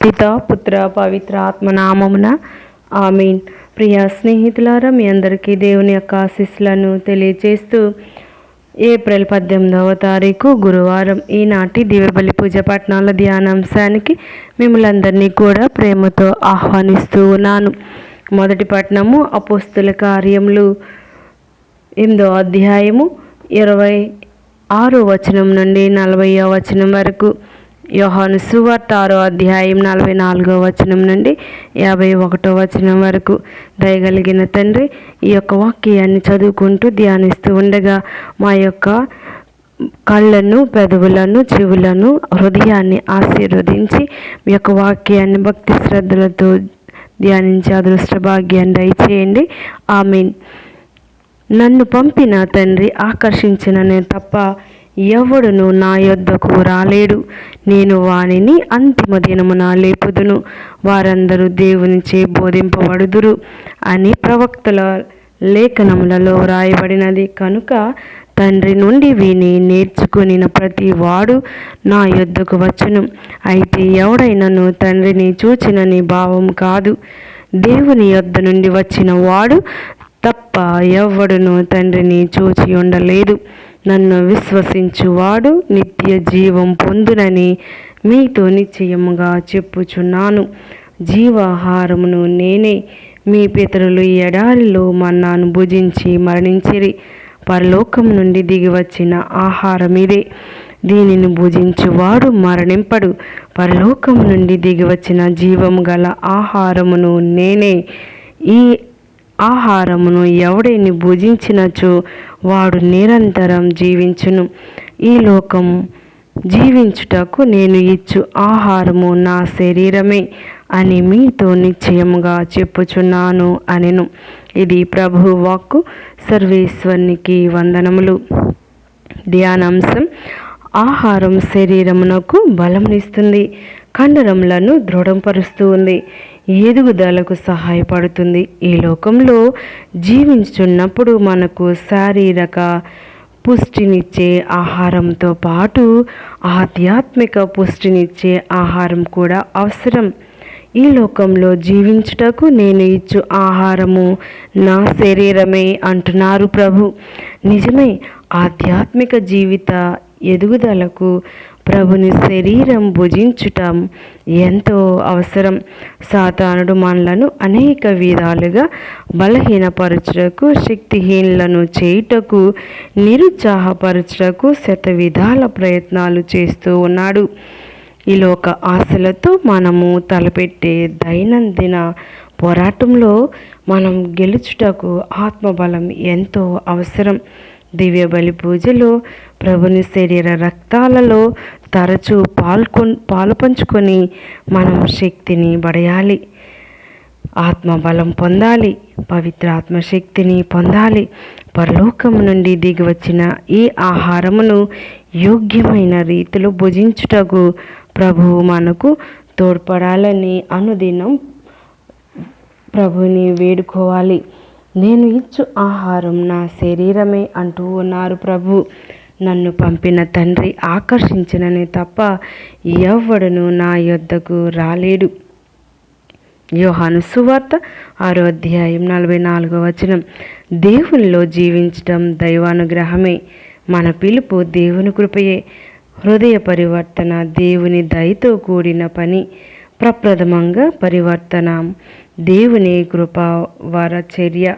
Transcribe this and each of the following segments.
పిత పుత్ర పవిత్ర ఆత్మనామమున ఆమీన్. ప్రియ స్నేహితులారా మీ అందరికీ దేవుని యొక్క ఆశీస్సులను తెలియజేస్తూ ఏప్రిల్ పద్దెనిమిదవ తారీఖు గురువారం ఈనాటి దివ్యబలి పూజ పట్టణాల ధ్యానాంశానికి మిమ్మల్ని అందరినీ కూడా ప్రేమతో ఆహ్వానిస్తూ ఉన్నాను. మొదటి పట్టణము అపోస్తుల కార్యములు ఎనిమిదో అధ్యాయము ఇరవై ఆరో వచనం నుండి నలభై వచనం వరకు. యోహాను సువార్త ఆరో అధ్యాయం నలభై నాలుగో వచనం నుండి యాభై ఒకటో వచనం వరకు. దయగలిగిన తండ్రి ఈ యొక్క వాక్యాన్ని చదువుకుంటూ ధ్యానిస్తూ ఉండగా మా యొక్క కళ్ళను పెదవులను చెవులను హృదయాన్ని ఆశీర్వదించి మీ యొక్క వాక్యాన్ని భక్తి శ్రద్ధలతో ధ్యానించే అదృష్ట భాగ్యాన్ని దయచేయండి. ఆమీన్. నన్ను పంపిన తండ్రి ఆకర్షించిన నేను తప్ప ఎవడును నా యొద్దకు రాలేడు. నేను వానిని అంతిమ దినమున లేపుదును. వారందరూ దేవునిచే బోధింపబడుదురు అని ప్రవక్తల లేఖనములలో వ్రాయబడినది. కనుక తండ్రి నుండి విని నేర్చుకునిన ప్రతి వాడు నా యొద్దకు వచ్చును. అయితే ఎవడైనను తండ్రిని చూచినని భావం కాదు. దేవుని యొద్ద నుండి వచ్చిన వాడు తప్ప ఎవడును తండ్రిని చూచి ఉండలేదు. నన్ను విశ్వసించువాడు నిత్య జీవం పొందునని మీతో నిశ్చయముగా చెప్పుచున్నాను. జీవాహారమును నేనే. మీ పితరులు ఈ ఎడారిలో మన్నాను భుజించి మరణించిరి. పరలోకం నుండి దిగి వచ్చిన ఆహారం ఇదే దీనిని భుజించువాడు మరణింపడు. పరలోకం నుండి దిగి వచ్చిన జీవము గల ఆహారమును నేనే. ఈ ఆహారమును ఎవడైని భుజించినచో వాడు నిరంతరం జీవించును. ఈ లోకం జీవించుటకు నేను ఇచ్చు ఆహారము నా శరీరమే అని మీతో నిశ్చయముగా చెప్పుచున్నాను అనెను. ఇది ప్రభు వాక్కు సర్వేశ్వరునికి వందనములు. ధ్యానాంశం ఆహారం శరీరమునకు బలంనిస్తుంది కండరములను దృఢపరుస్తూ ఉంది ఎదుగుదలకు సహాయపడుతుంది. ఈ లోకంలో జీవించున్నప్పుడు మనకు శారీరక పుష్టినిచ్చే ఆహారంతో పాటు ఆధ్యాత్మిక పుష్టినిచ్చే ఆహారం కూడా అవసరం. ఈ లోకంలో జీవించుటకు నేను ఇచ్చు ఆహారము నా శరీరమే అంటున్నారు ప్రభు. నిజమే ఆధ్యాత్మిక జీవిత ఎదుగుదలకు ప్రభుని శరీరం భుజించుటం ఎంతో అవసరం. సాతానుడు మనలను అనేక విధాలుగా బలహీనపరచుటకు శక్తిహీనులను చేయుటకు నిరుత్సాహపరచుటకు శత విధాల ప్రయత్నాలు చేస్తూ ఉన్నాడు. ఈ లోక ఆశలతో మనము తలపెట్టే దైనందిన పోరాటంలో మనం గెలుచుటకు ఆత్మబలం ఎంతో అవసరం. దివ్య బలి పూజలో ప్రభుని శరీర రక్తాలలో తరచూ పాల్కొ పాలు పంచుకొని మనం శక్తిని బడయాలి ఆత్మబలం పొందాలి. పవిత్ర ఆత్మశక్తిని పొందాలి. పరలోకం నుండి దిగి వచ్చిన ఈ ఆహారమును యోగ్యమైన రీతిలో భుజించుటకు ప్రభువు మనకు తోడ్పడాలని అనుదినం ప్రభుని వేడుకోవాలి. నేను ఇచ్చు ఆహారం నా శరీరమే అంటూ ఉన్నారు ప్రభు. నన్ను పంపిన తండ్రి ఆకర్షించిననే తప్ప ఎవ్వడును నా యొద్దకు రాలేడు. యోహాను సువార్త ఆరో అధ్యాయం నలభై నాలుగో వచనం. దేవునిలో జీవించటం దైవానుగ్రహమే. మన పిలుపు దేవుని కృపయే. హృదయ పరివర్తన దేవుని దయతో కూడిన పని. ప్రప్రథమంగా పరివర్తన. దేవుని కృప వర చర్య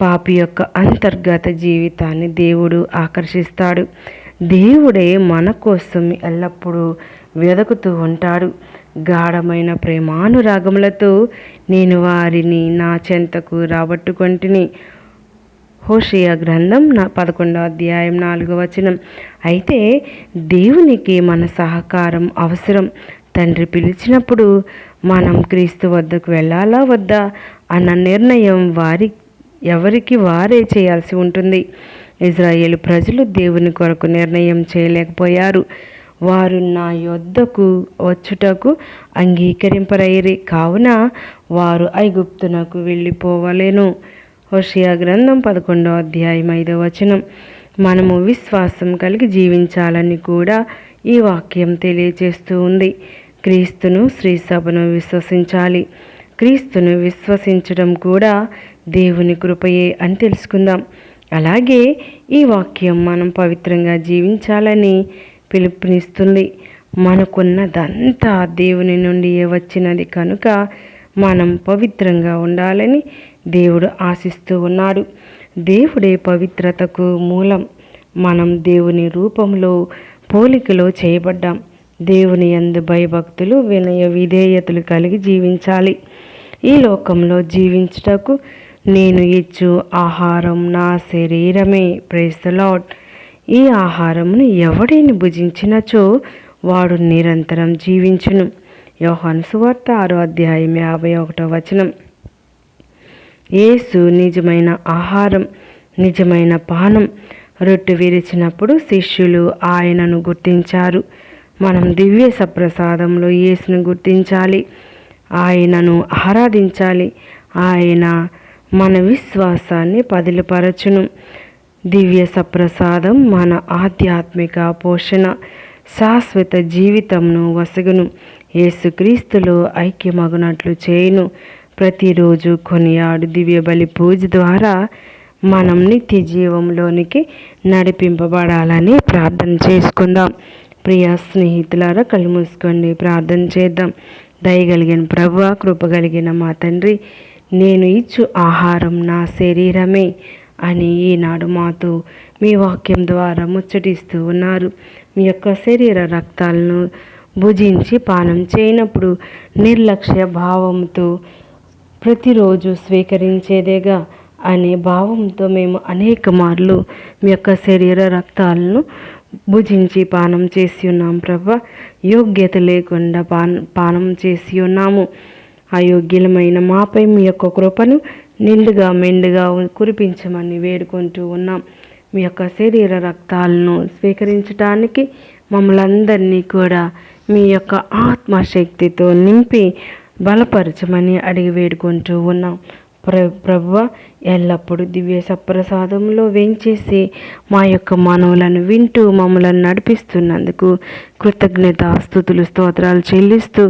పాపి యొక్క అంతర్గత జీవితాన్ని దేవుడు ఆకర్షిస్తాడు. దేవుడే మన కోసం ఎల్లప్పుడూ వెదకుతూ ఉంటాడు. గాఢమైన ప్రేమానురాగములతో నేను వారిని నా చెంతకు రాబట్టుకొంటిని. హోషియా గ్రంథం నా పదకొండో అధ్యాయం నాలుగో వచనం. అయితే దేవునికి మన సహకారం అవసరం. తండ్రి పిలిచినప్పుడు మనం క్రీస్తు వద్దకు వెళ్ళాలా వద్దా అన్న నిర్ణయం వారి ఎవరికి వారే చేయాల్సి ఉంటుంది. ఇజ్రాయేల్ ప్రజలు దేవుని కొరకు నిర్ణయం చేయలేకపోయారు. వారు నా యొద్దకు వచ్చుటకు అంగీకరింపరయ్యి కావున వారు ఐగుప్తునకు వెళ్ళిపోవలేను. హోషియా గ్రంథం పదకొండో అధ్యాయం ఐదో వచనం. మనము విశ్వాసం కలిగి జీవించాలని కూడా ఈ వాక్యం తెలియజేస్తూ ఉంది. క్రీస్తును శ్రీ సభను విశ్వసించాలి. క్రీస్తును విశ్వసించడం కూడా దేవుని కృపయే అని తెలుసుకుందాం. అలాగే ఈ వాక్యం మనం పవిత్రంగా జీవించాలని పిలుపునిస్తుంది. మనకున్నదంతా దేవుని నుండి వచ్చినది కనుక మనం పవిత్రంగా ఉండాలని దేవుడు ఆశిస్తూ ఉన్నాడు. దేవుడే పవిత్రతకు మూలం. మనం దేవుని రూపంలో పోలికలో చేయబడ్డాం. దేవుని ఎందు భయభక్తులు వినయ విధేయతలు కలిగి జీవించాలి. ఈ లోకంలో జీవించుటకు నేను ఇచ్చు ఆహారం నా శరీరమే. ప్రైస్లాట్ ఈ ఆహారమును ఎవడిని భుజించినచో వాడు నిరంతరం జీవించును. యోహాను సువార్త ఆరో అధ్యాయం యాభై ఒకటో వచనం. యేసు నిజమైన ఆహారం నిజమైన పానం. రొట్టె విరిచినప్పుడు శిష్యులు ఆయనను గుర్తించారు. మనం దివ్య సప్రసాదంలో యేసును గుర్తించాలి. ఆయనను ఆరాధించాలి. ఆయన మన విశ్వాసాన్ని పదిలిపరచును. దివ్య సప్రసాదం మన ఆధ్యాత్మిక పోషణ శాశ్వత జీవితంను వసగును. యేసుక్రీస్తులో ఐక్యమగునట్లు చేయును. ప్రతిరోజు కొనియాడు దివ్య బలి పూజ ద్వారా మనం నిత్య జీవంలోనికి నడిపింపబడాలని ప్రార్థన చేసుకుందాం. ప్రియ స్నేహితులారా కళ్ళు మూసుకోండి. ప్రార్థన చేద్దాం. దయగలిగిన ప్రభు కృపగలిగిన మా తండ్రి నేను ఇచ్చు ఆహారం నా శరీరమే అని ఈనాడు మాతో మీ వాక్యం ద్వారా ముచ్చటిస్తూ ఉన్నారు. మీ యొక్క శరీర రక్తాలను భుజించి పానం చేయనప్పుడు నిర్లక్ష్య భావంతో ప్రతిరోజు స్వీకరించేదేగా అనే భావంతో మేము అనేక మార్లు మీ యొక్క శరీర రక్తాలను భుజించి పానం చేసి ఉన్నాం ప్రభా. యోగ్యత లేకుండా పాన పానం చేసి ఉన్నాము. అయోగ్యులమైన మాపై మీ యొక్క కృపను నిండుగా మెండుగా కురిపించమని వేడుకుంటూ ఉన్నాం. మీ యొక్క శరీర రక్తాలను స్వీకరించడానికి మమ్మల్ని కూడా మీ యొక్క ఆత్మశక్తితో నింపి బలపరచమని అడిగి వేడుకుంటూ ఉన్నాం. ప్ర ప్రభువ ఎల్లప్పుడూ దివ్య సప్రసాదంలో వేంచేసి మా యొక్క మనవులను వింటూ మమ్మలను నడిపిస్తున్నందుకు కృతజ్ఞత స్థుతులు స్తోత్రాలు చెల్లిస్తూ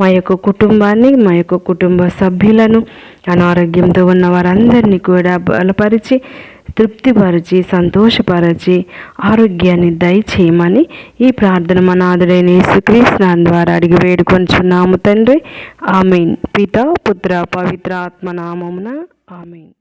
మా యొక్క కుటుంబాన్ని మా యొక్క కుటుంబ సభ్యులను అనారోగ్యంతో ఉన్న వారందరినీ కూడా బలపరిచి తృప్తిపరిచి సంతోషపరచి ఆరోగ్యాన్ని దయచేయమని ఈ ప్రార్థన మనాథుడైన యేసుక్రీస్తునాథ్ ద్వారా అడిగి వేడుకొంచున్నాము తండ్రి. ఆమెన్. పిత పుత్ర పవిత్ర ఆత్మనామమున ఆమెన్.